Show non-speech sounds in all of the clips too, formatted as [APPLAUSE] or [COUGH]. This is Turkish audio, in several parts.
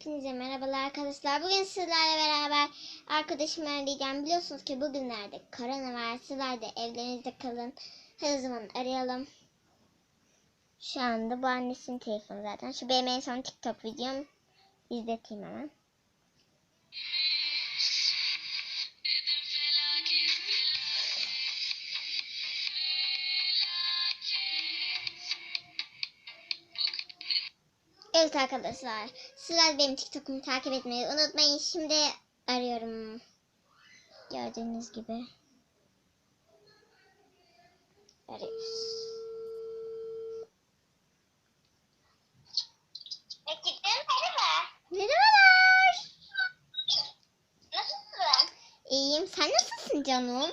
Hepinize merhabalar arkadaşlar. Bugün sizlerle beraber arkadaşımı arayacağım. Biliyorsunuz ki bugünlerde korona var. Sizler de evlerinizde kalın. O zaman arayalım. Şu anda bu annesinin telefonu zaten. Şu benim en son TikTok videom. İzleteyim hemen. Evet arkadaşlar. Sizler benim TikTok'umu takip etmeyi unutmayın. Şimdi arıyorum. Gördüğünüz gibi. Arıyoruz. Merhabalar. Nasılsın? İyiyim. Sen nasılsın canım?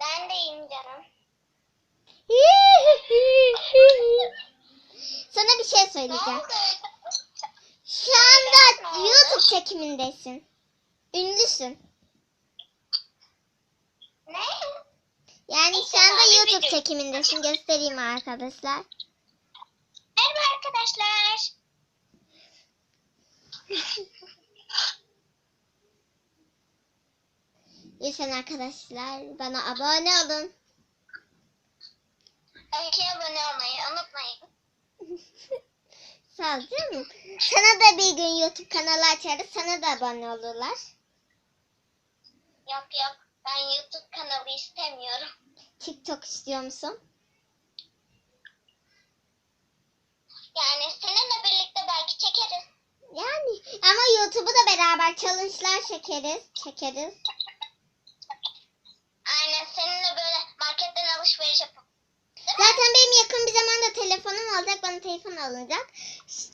Ben de iyiyim canım. Sana bir şey Ne söyleyeceğim. Şu anda YouTube çekimindesin. Ünlüsün. Ne? Yani şu anda YouTube çekimindesin. Göstereyim arkadaşlar. Merhaba arkadaşlar. Lütfen arkadaşlar bana abone olun. Öykü'ye abone olmayı unutmayın. [LAUGHS] Sağ ol canım. Sana da bir gün YouTube kanalı açarız. Sana da abone olurlar. Yok yok. Ben YouTube kanalı istemiyorum. TikTok istiyor musun? Yani seninle birlikte belki çekeriz. Yani ama YouTube'u da beraber challenge'lar çekeriz. Çekeriz. Aynen seninle böyle marketten alışveriş yapıp. Zaten benim yakın bir zamanda telefonum olacak. Bana telefon alınacak.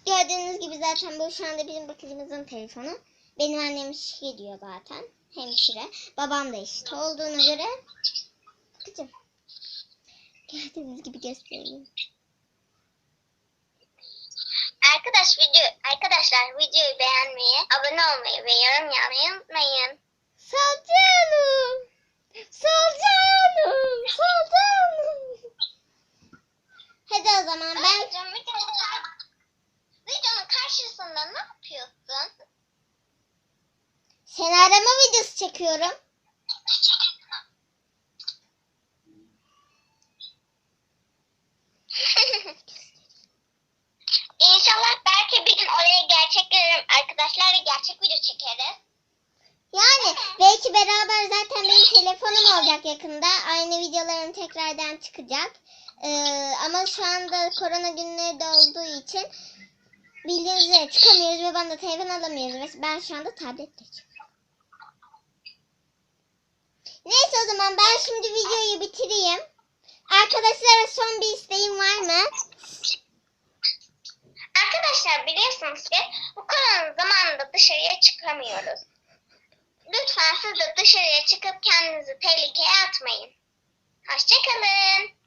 Gördüğünüz gibi zaten bu şu anda bizim bakıcımızın telefonu. Benim annem işe gidiyor zaten. Hemşire. Babam da işte olduğuna göre. Bakıcım. Gördüğünüz gibi göstereyim. Arkadaş video, arkadaşlar videoyu beğenmeyi, abone olmayı ve yorum yapmayı unutmayın. Sağ canım. Sağ ol canım. Sağ ol canım. Hadi o zaman ben Ben... Videonun, videonun karşısında ne yapıyorsun? seni arama videosu çekiyorum. [LAUGHS] İnşallah belki bir gün oraya gerçek. Arkadaşlarla gerçek video çekeriz. Yani belki beraber zaten benim telefonum olacak yakında. Aynı videolarım tekrardan çıkacak. Ee, ama şu anda korona günleri de olduğu için bildiğiniz üzere çıkamıyoruz ve bana telefon alamıyoruz. Ve ben şu anda tabletle. Neyse o zaman ben şimdi videoyu bitireyim. Arkadaşlara son bir isteğim var mı? Arkadaşlar biliyorsunuz ki bu korona zamanında dışarıya çıkamıyoruz. Lütfen siz de dışarıya çıkıp kendinizi tehlikeye atmayın. Hoşçakalın.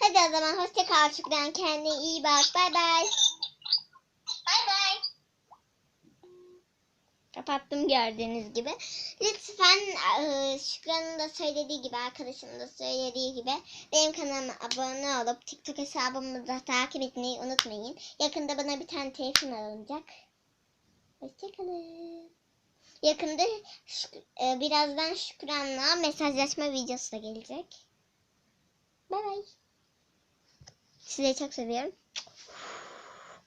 Hadi o zaman hoşça kal Şükran. Kendine iyi bak. Bay. Bay bay. Kapattım gördüğünüz gibi. Lütfen e, Şükran'ın da söylediği gibi, arkadaşımın da söylediği gibi benim kanalıma abone olup TikTok hesabımı da takip etmeyi unutmayın. Yakında bana bir tane telefon alınacak. Hoşçakalın. Yakında e, birazdan Şükran'la mesajlaşma videosu da gelecek. Bay bay. Sizi çok seviyorum.